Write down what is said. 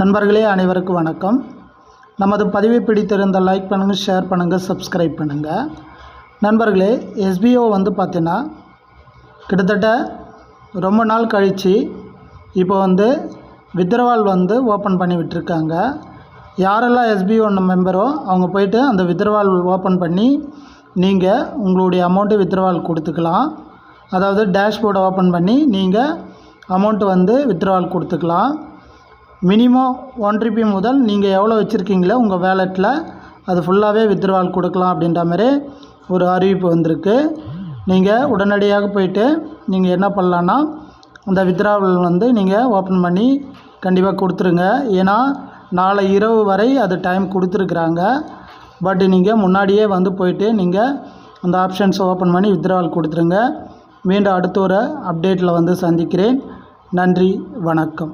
நண்பர்களே அனைவருக்கும் வணக்கம். நமது பதிவை பிடித்திருந்த லைக் பண்ணுங்கள் ஷேர் பண்ணுங்கள் சப்ஸ்கிரைப் பண்ணுங்கள் நண்பர்களே எஸ்பிஓ வந்து பார்த்தீங்கன்னா கிட்டத்தட்ட ரொம்ப நாள் கழித்து இப்போ வந்து வித்ரவால் வந்து ஓப்பன் பண்ணி விட்டுருக்காங்க. யாரெல்லாம் எஸ்பிஓ மெம்பரோ அவங்க போயிட்டு அந்த வித்ரவால் ஓப்பன் பண்ணி நீங்கள் உங்களுடைய அமௌண்ட்டு வித்ரவால் கொடுத்துக்கலாம். அதாவது டேஷ்போர்டை ஓப்பன் பண்ணி நீங்கள் அமௌண்ட்டு வந்து வித்ரவால் கொடுத்துக்கலாம். மினிமம் ஒன் ருபி முதல் நீங்கள் எவ்வளோ வச்சுருக்கீங்களோ உங்கள் வேலெட்டில் அது ஃபுல்லாகவே வித்ட்ராவல் கொடுக்கலாம் அப்படின்ற மாதிரி ஒரு அறிவிப்பு வந்திருக்கு. நீங்கள் உடனடியாக போயிட்டு நீங்கள் என்ன பண்ணலான்னா அந்த வித்ராவல் வந்து நீங்கள் ஓப்பன் பண்ணி கண்டிப்பாக கொடுத்துருங்க. ஏன்னா நாளை இரவு வரை அது டைம் கொடுத்துருக்குறாங்க. பட் நீங்கள் முன்னாடியே வந்து போயிட்டு நீங்கள் அந்த ஆப்ஷன்ஸை ஓப்பன் பண்ணி வித்ராவல் கொடுத்துருங்க. மீண்டும் அடுத்த ஒரு அப்டேட்டில் வந்து சந்திக்கிறேன். நன்றி வணக்கம்.